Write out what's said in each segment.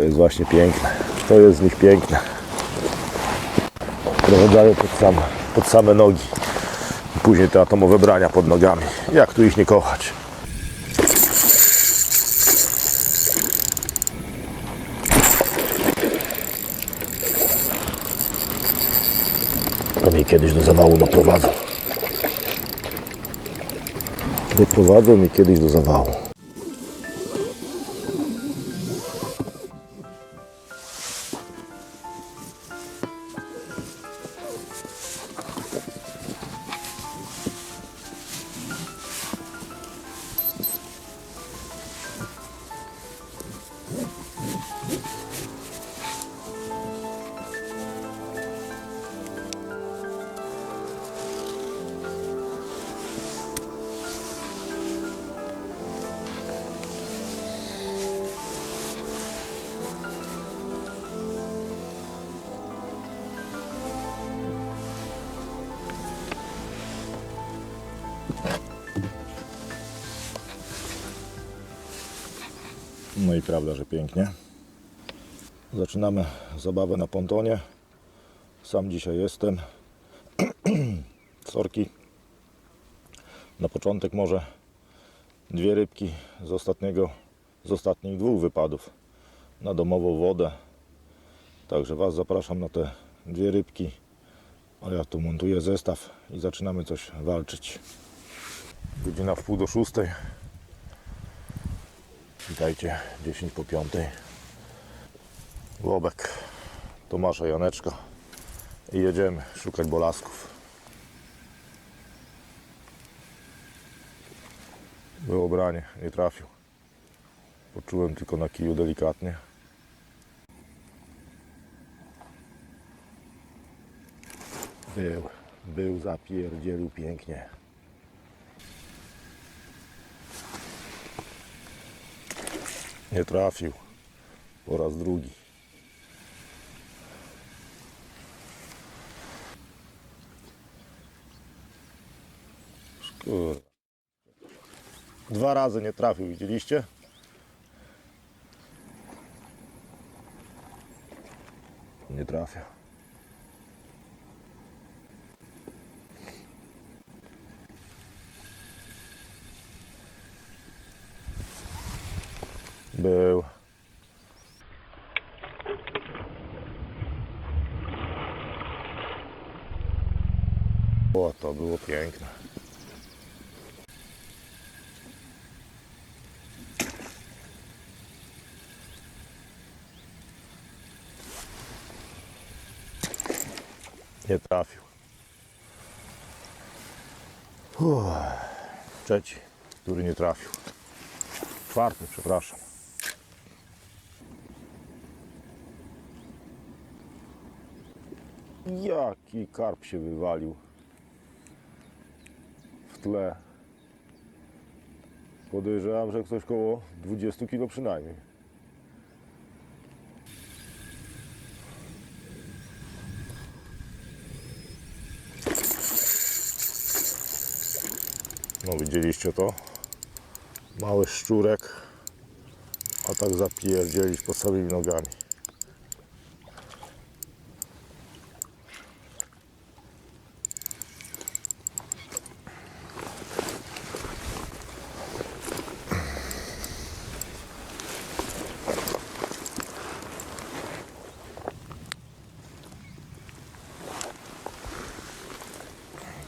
To jest właśnie piękne. To jest z nich piękne. Prowadzają pod, sam, pod same nogi. Później te atomowe brania pod nogami. Jak tu ich nie kochać? To mnie kiedyś do zawału doprowadzą. Doprowadzą mnie kiedyś do zawału. No i prawda, że pięknie. Zaczynamy zabawę na pontonie. Sam dzisiaj jestem. Sorki. Na początek może dwie rybki z ostatniego, z ostatnich dwóch wypadów na domową wodę. Także Was zapraszam na te dwie rybki. A ja tu montuję zestaw i zaczynamy coś walczyć. Godzina w pół do szóstej. Witajcie, 10 po 5. Łobek, Tomasza Janeczka i jedziemy szukać bolasków. Było branie, nie trafił. Poczułem tylko na kiju delikatnie. Był, był, zapierdzielił pięknie. Nie trafił. Po raz drugi. Szkoda. Dwa razy nie trafił, widzieliście? Nie trafia. Był. O, to było piękne. Nie trafił. Uff. Trzeci, który nie trafił. Czwarty, przepraszam. Jaki karp się wywalił w tle. Podejrzewam, że ktoś koło 20 kg przynajmniej. No widzieliście to? Mały szczurek, a tak zapierdzielić pod samymi nogami.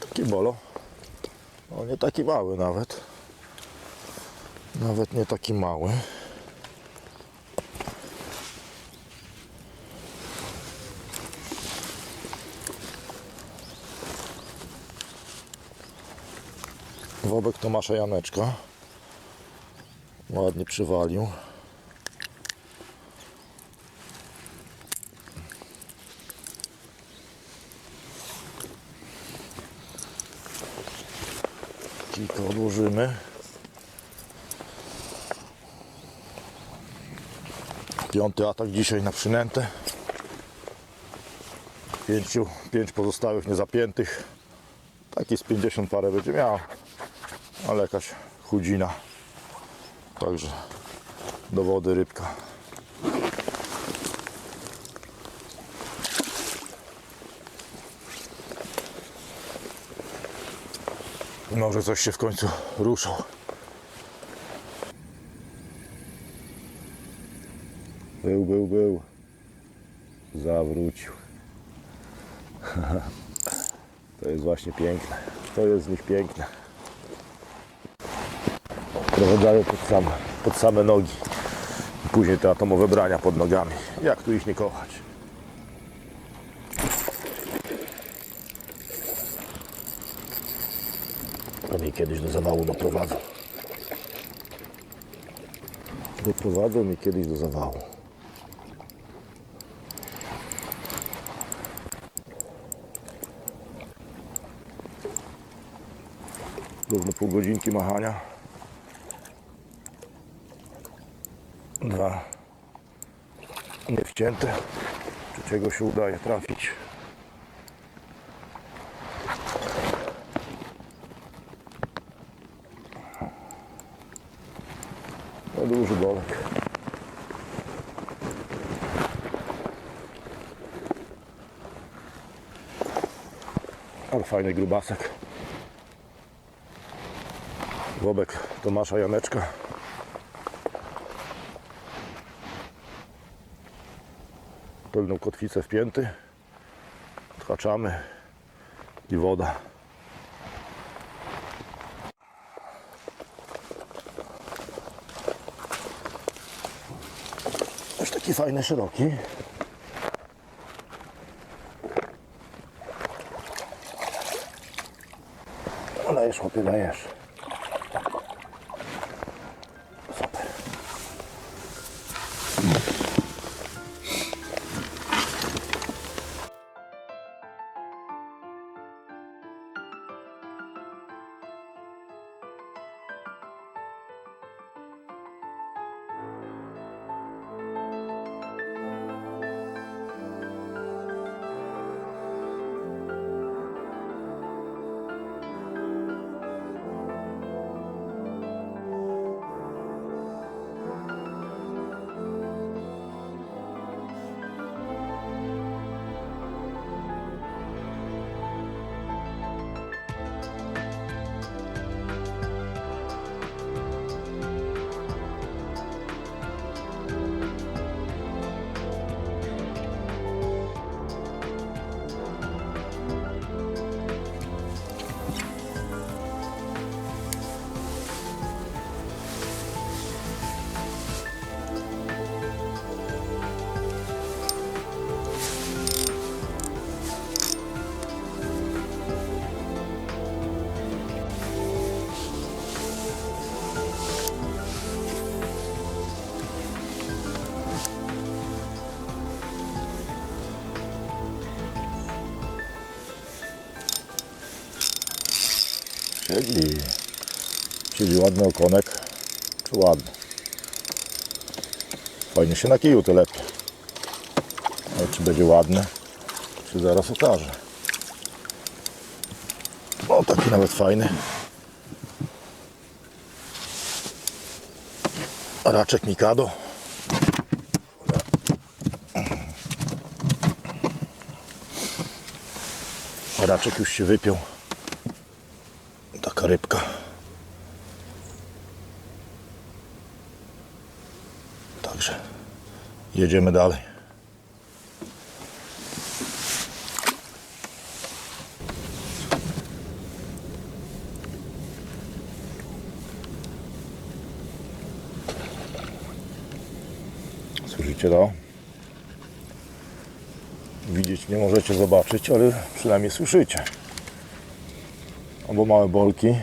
Taki bolo. O, nie mały nawet. Nawet nie taki mały. Wobek Tomasza Janeczka. Ładnie przywalił. Kilka odłożymy. Piąty atak dzisiaj na przynętę. Pięciu, pięć pozostałych niezapiętych. Taki z 50 parę będzie miał, ale jakaś chudzina. Także do wody rybka. Może coś się w końcu ruszą. Był, był, był. Zawrócił. To jest właśnie piękne. To jest z nich piękne. Prowadzają pod same, pod same nogi. Później te atomowe brania pod nogami. Jak tu ich nie kochać? Kiedyś do zawału doprowadzą. Doprowadzą mnie kiedyś do zawału. Równo pół godzinki machania. Dwa niewcięte. Trzeciego się udaje trafić. No duży bolek. Ale fajny grubasek. Wobek Tomasza Janeczka. Pełną kotwicę wpięty. Odhaczamy i woda. Już taki fajny, szeroki. eso, ¿qué es? Siedzi. Siedzi ładny okonek. Czy ładny? Fajnie się na kiju to lepiej. Ale czy będzie ładny? Czy zaraz okaże. O, taki nawet fajny. Raczek Mikado. Raczek już się wypiął. Rybka. Także jedziemy dalej. Słyszycie to? Widzieć nie możecie zobaczyć, ale przynajmniej słyszycie albo małe bolki,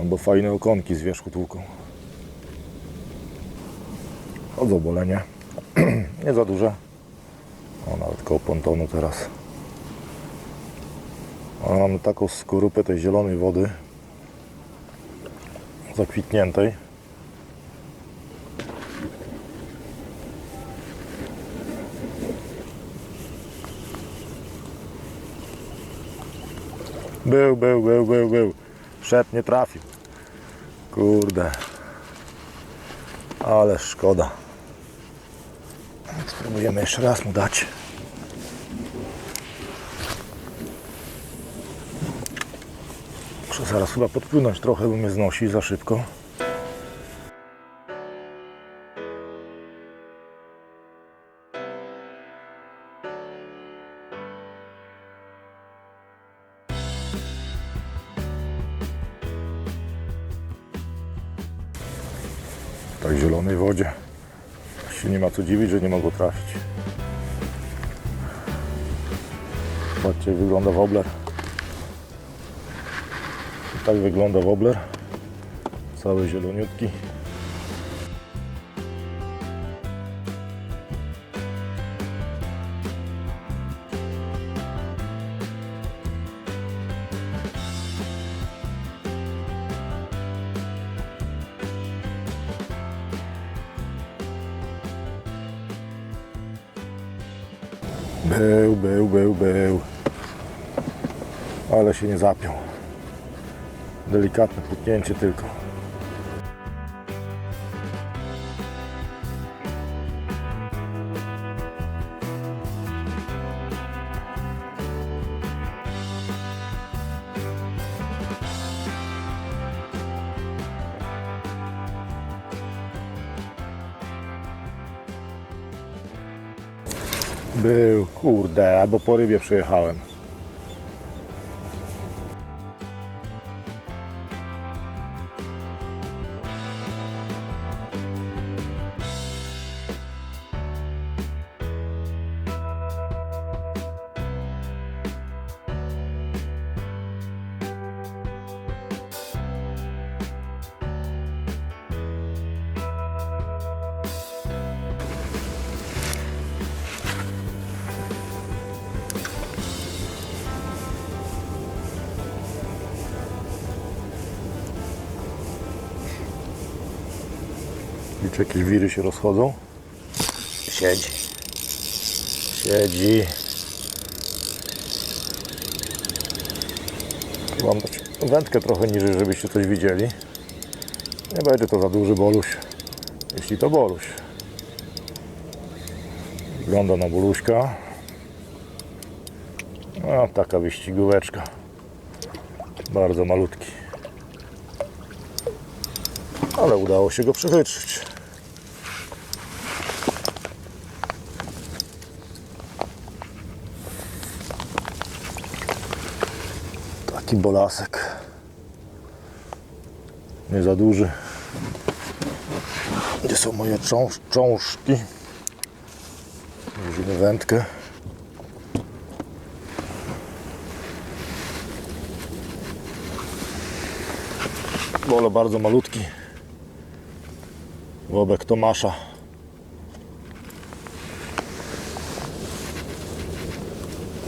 albo fajne okonki z wierzchu tłuką. Chodzą bolenie. Nie za duże. O, nawet koło pontonu teraz. Ale mamy taką skorupę tej zielonej wody zakwitniętej. Był, był, był, był, był. Szep nie trafił. Kurde. Ale szkoda. Spróbujemy jeszcze raz mu dać. Muszę zaraz chyba podpłynąć trochę, bo mnie znosi za szybko. Co dziwić, że nie mogło trafić. Patrzcie, jak wygląda wobler. Tak wygląda wobler. Cały zieloniutki. Był, był, był, był. Ale się nie zapiął. Delikatne puknięcie tylko. Był, kurde, albo po rybie przyjechałem. Widzicie, jakieś wiry się rozchodzą? Siedzi. Siedzi. Mam dać wędkę trochę niżej, żebyście coś widzieli. Nie będzie to za duży boluś. Jeśli to boluś. Wygląda na boluśka. A taka wyścigóweczka. Bardzo malutki. Ale udało się go przechytrzyć. Taki bolasek. Nie za duży. Gdzie są moje cząż, czążki? Wędkę. Bolo bardzo malutki. Łobek Tomasza.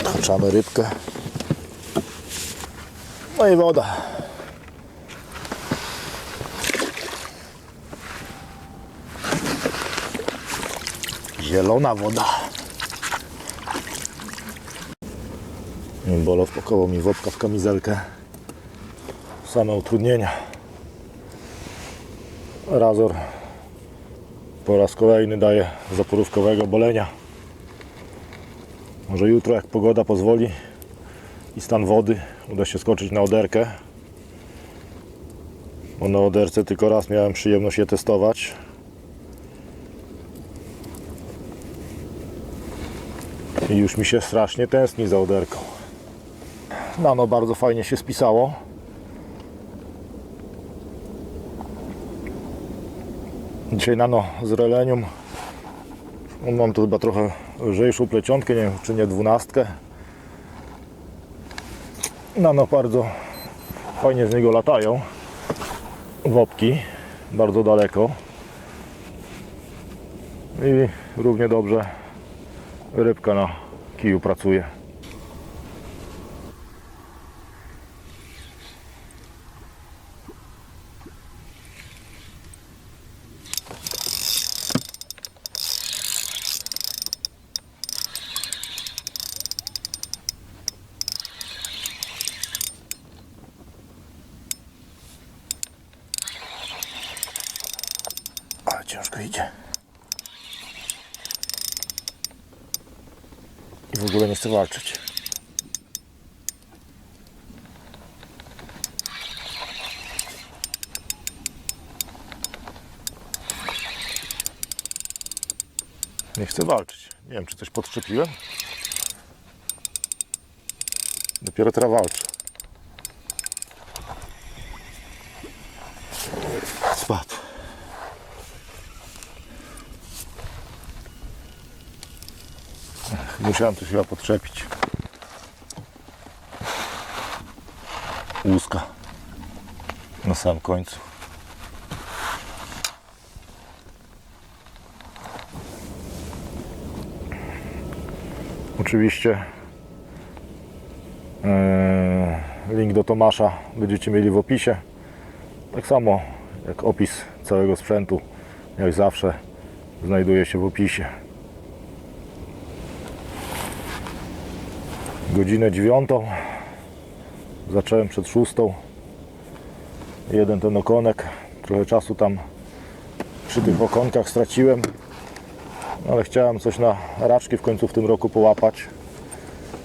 Taczamy rybkę. No i woda. Zielona woda. Bolo wpakował mi wopka w kamizelkę. Same utrudnienia. Razor po raz kolejny daje zaporówkowego bolenia. Może jutro, jak pogoda pozwoli i stan wody, uda się skoczyć na oderkę. Bo na oderce tylko raz miałem przyjemność je testować. I już mi się strasznie tęskni za oderką. Nano bardzo fajnie się spisało. Dzisiaj nano z relenium. Mam tu chyba trochę lżejszą plecionkę, nie wiem czy nie dwunastkę. Nano bardzo fajnie z niego latają. Wopki bardzo daleko. I równie dobrze rybka na kiju pracuje. ciężko idzie. I w ogóle nie chcę walczyć. Nie chcę walczyć. Nie wiem, czy coś podczepiłem. Dopiero teraz walczę. Musiałem coś chyba podczepić. Łuska. Na samym końcu. Oczywiście e, link do Tomasza będziecie mieli w opisie. Tak samo jak opis całego sprzętu, jak zawsze, znajduje się w opisie. Godzinę dziewiątą. Zacząłem przed szóstą. Jeden ten okonek. Trochę czasu tam przy tych okonkach straciłem. Ale chciałem coś na raczki w końcu w tym roku połapać.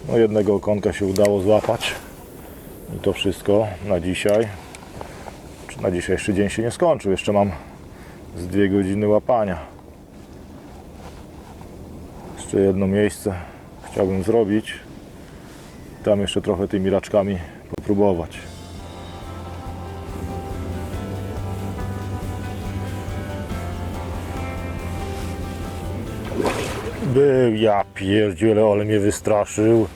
No jednego okonka się udało złapać. I to wszystko na dzisiaj. Na dzisiejszy dzień się nie skończył. Jeszcze mam z dwie godziny łapania. Jeszcze jedno miejsce chciałbym zrobić. Tam jeszcze trochę tymi raczkami popróbować. Był, ja pierdzielę, ale mnie wystraszył.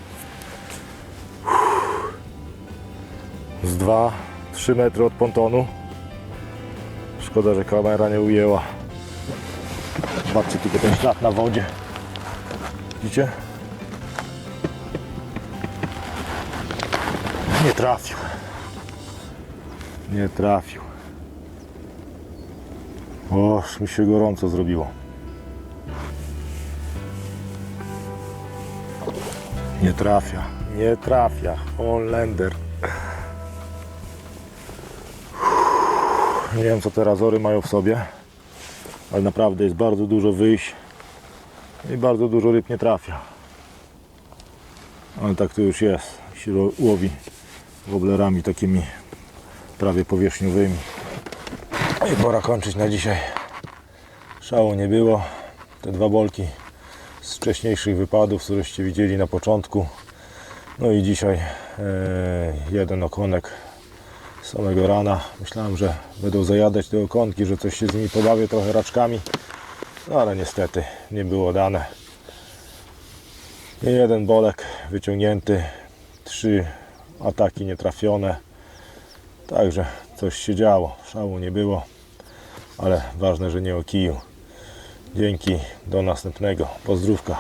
Z 2-3 metry od pontonu. Szkoda, że kamera nie ujęła. Zobaczcie tylko ten ślad na wodzie. Widzicie? Nie trafił. Nie trafił. Oż mi się gorąco zrobiło. Nie trafia. Nie trafia. Holender. Nie wiem co te razory mają w sobie, ale naprawdę jest bardzo dużo wyjść i bardzo dużo ryb nie trafia. Ale tak to już jest. Się łowi woblerami takimi prawie powierzchniowymi. No I pora kończyć na dzisiaj. Szału nie było. Te dwa bolki z wcześniejszych wypadów, któreście widzieli na początku. No i dzisiaj e, jeden okonek samego rana. Myślałem, że będą zajadać te okonki, że coś się z nimi pobawię trochę raczkami. No ale niestety nie było dane. I jeden bolek wyciągnięty, trzy ataki nietrafione. Także coś się działo. Szału nie było, ale ważne, że nie o kiju. Dzięki, do następnego. Pozdrówka.